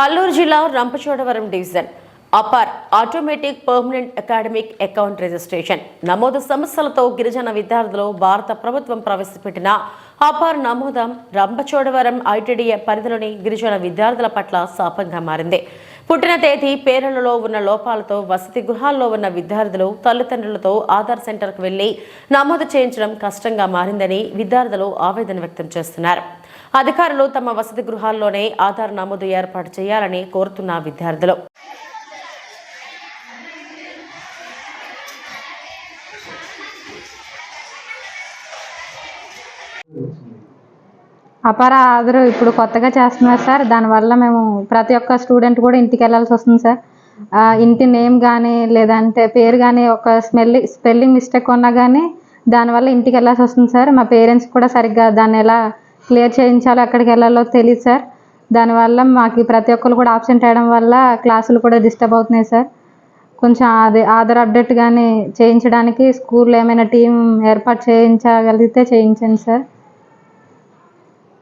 అల్లూరు జిల్లా Rampachodavaram division APAAR automatic permanent academic account registration. నమోదు సమస్యలతో గిరిజన విద్యార్థులు భారత ప్రభుత్వం ప్రవేశపెట్టిన అపార్ నమోదం రంపచోడవరం ఐటీడీఏ పరిధిలోని గిరిజన విద్యార్థుల పట్ల శాపంగా మారింది. పుట్టిన తేదీ పేర్లలో ఉన్న లోపాలతో వసతి గృహాల్లో ఉన్న విద్యార్థులు తల్లిదండ్రులతో ఆధార్ సెంటర్కు వెళ్ళి నమోదు చేయించడం కష్టంగా మారిందని విద్యార్థులు ఆవేదన వ్యక్తం చేస్తున్నారు. అధికారులు తమ వసతి గృహాల్లోనే ఆధార్ నమోదు ఏర్పాటు చేయాలని కోరుతున్న విద్యార్థులు. అపార ఆదరు ఇప్పుడు కొత్తగా చేస్తున్నారు సార్. దానివల్ల మేము ప్రతి ఒక్క స్టూడెంట్ కూడా ఇంటికి వెళ్ళాల్సి వస్తుంది సార్. ఇంటి నేమ్ కానీ లేదంటే పేరు కానీ ఒక స్మెల్ స్పెల్లింగ్ మిస్టేక్ ఉన్నా కానీ దానివల్ల ఇంటికి వెళ్ళాల్సి వస్తుంది సార్. మా పేరెంట్స్ కూడా సరిగ్గా దాన్ని ఎలా క్లియర్ చేయించాలో ఎక్కడికి వెళ్ళాలో తెలియదు సార్. దానివల్ల మాకు ప్రతి ఒక్కరు కూడా ఆబ్సెంట్ అయ్యడం వల్ల క్లాసులు కూడా డిస్టర్బ్ అవుతున్నాయి సార్. కొంచెం అది ఆధార్ అప్డేట్ కానీ చేయించడానికి స్కూల్లో ఏమైనా టీం ఏర్పాటు చేయించగలిగితే చేయించండి సార్.